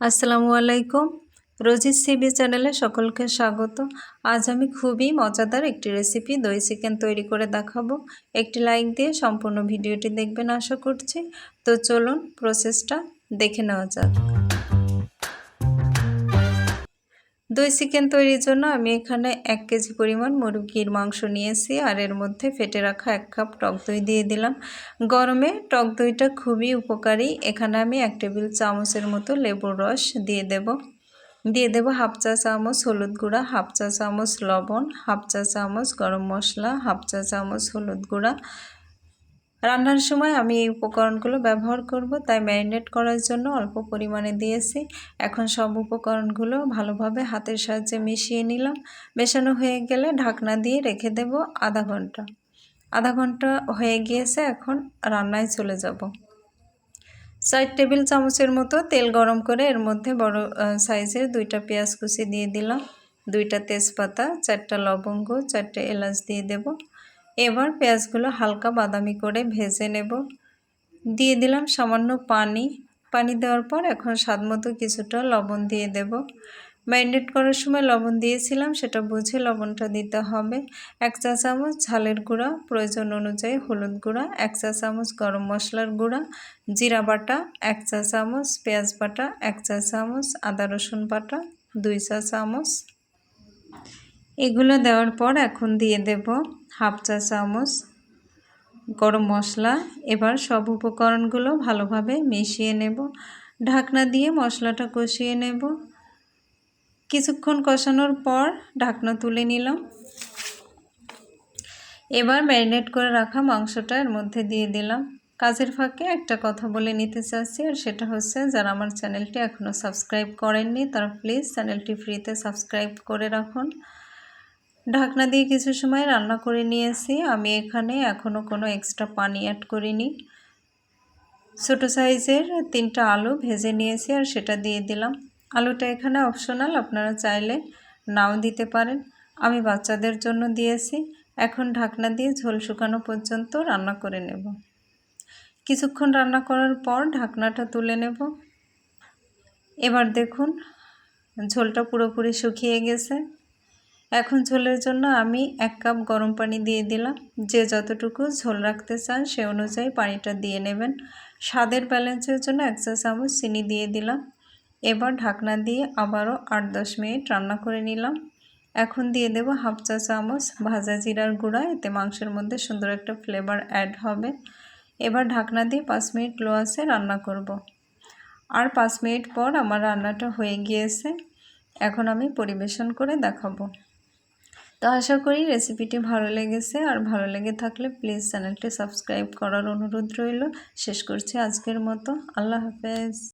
আসসালামু আলাইকুম। Rosie's CB চ্যানেলে সকলকে স্বাগত। আজ আমি খুবই মজাদার একটি রেসিপি দই চিকেন তৈরি করে দেখাবো। একটি লাইক দিয়ে সম্পূর্ণ ভিডিওটি দেখবেন আশা করছি। তো চলুন প্রসেসটা দেখে নেওয়া যাক। দই চিকেন তৈরির জন্য আমি এখানে এক কেজি পরিমাণ মুরগির মাংস নিয়েছি আর এর মধ্যে ফেটে রাখা এক কাপ টক দই দিয়ে দিলাম। গরমে টক দইটা খুবই উপকারী। এখানে আমি এক টেবিল চামচের মতো লেবুর রস দিয়ে দেব। দিয়ে দেব হাফ চা চামচ হলুদ গুঁড়া, হাফ চা চামচ লবণ, হাফ চা চামচ গরম মশলা, হাফ চা চামচ হলুদ গুঁড়া রান্নার সময় আমি এই উপকরণগুলো ব্যবহার করব, তাই ম্যারিনেট করার জন্য অল্প পরিমাণে দিয়েছি। এখন সব উপকরণগুলো ভালোভাবে হাতের সাহায্যে মিশিয়ে নিলাম। মেশানো হয়ে গেলে ঢাকনা দিয়ে রেখে দেব আধা ঘণ্টা। আধা ঘণ্টা হয়ে গিয়েছে, এখন রান্নায় চলে যাব। চার টেবিল চামচের মতো তেল গরম করে এর মধ্যে বড় সাইজের দুইটা পেঁয়াজ কুচি দিয়ে দিলাম। দুইটা তেজপাতা, চারটা লবঙ্গ, চারটে এলাচ দিয়ে দেব। এবার পেঁয়াজগুলো হালকা বাদামি করে ভেজে নেব। দিয়ে দিলাম সামান্য পানি। পানি দেওয়ার পর এখন স্বাদ মতো কিছুটা লবণ দিয়ে দেব। ম্যারিনেট করার সময় লবণ দিয়েছিলাম, সেটা বুঝে লবণটা দিতে হবে। এক চা চামচ ঝালের গুঁড়া, প্রয়োজন অনুযায়ী হলুদ গুঁড়া, এক চা চামচ গরম মশলার গুঁড়া, জিরা বাটা, এক চা চামচ পেঁয়াজ বাটা, এক চা চামচ আদা রসুন বাটা, দুই চা চামচ এগুলো দেওয়ার পর এখন দিয়ে দেব হাফ চা চামচ গরম মশলা। এবার সব উপকরণগুলো ভালোভাবে মিশিয়ে নেব। ঢাকনা দিয়ে মশলাটা কষিয়ে নেব। কিছুক্ষণ কষানোর পর ঢাকনা তুলে নিলাম। এবার ম্যারিনেট করে রাখা মাংসটা এর মধ্যে দিয়ে দিলাম। কাজের ফাঁকে একটা কথা বলে নিতে চাচ্ছি, আর সেটা হচ্ছে যারা আমার চ্যানেলটি এখনও সাবস্ক্রাইব করেননি, তারা প্লিজ চ্যানেলটি ফ্রিতে সাবস্ক্রাইব করে রাখুন। ঢাকনা দিয়ে কিছু সময় রান্না করে নিয়েছি। আমি এখানে এখনও কোনো এক্সট্রা পানি অ্যাড করিনি। ছোটো সাইজের তিনটা আলু ভেজে নিয়েছি আর সেটা দিয়ে দিলাম। আলুটা এখানে অপশনাল আপনারা চাইলে নাও দিতে পারেন। আমি বাচ্চাদের জন্য দিয়েছি। এখন ঢাকনা দিয়ে ঝোল শুকানো পর্যন্ত রান্না করে নেব। কিছুক্ষণ রান্না করার পর ঢাকনাটা তুলে নেব। এবার দেখুন, ঝোলটা পুরোপুরি শুকিয়ে গেছে। এখন ঝোলের জন্য আমি এক কাপ গরম পানি দিয়ে দিলাম। যে যতটুকু ঝোল রাখতে চান সে অনুযায়ী পানিটা দিয়ে নেবেন। স্বাদের ব্যালেন্সের জন্য এক চা চামচ চিনি দিয়ে দিলাম। এবার ঢাকনা দিয়ে আবারও আট দশ মিনিট রান্না করে নিলাম। এখন দিয়ে দেব হাফ চা চামচ ভাজা জিরার গুঁড়া, এতে মাংসের মধ্যে সুন্দর একটা ফ্লেভার অ্যাড হবে। এবার ঢাকনা দিয়ে পাঁচ মিনিট লো আসে রান্না করব। আর পাঁচ মিনিট পর আমার রান্নাটা হয়ে গিয়েছে। এখন আমি পরিবেশন করে দেখাবো। তো আশা করি রেসিপিটি ভালো লেগেছে। আর ভালো লেগে থাকলে প্লিজ চ্যানেলটি সাবস্ক্রাইব করার অনুরোধ রইল। শেষ করছি আজকের মতো। আল্লাহ হাফেজ।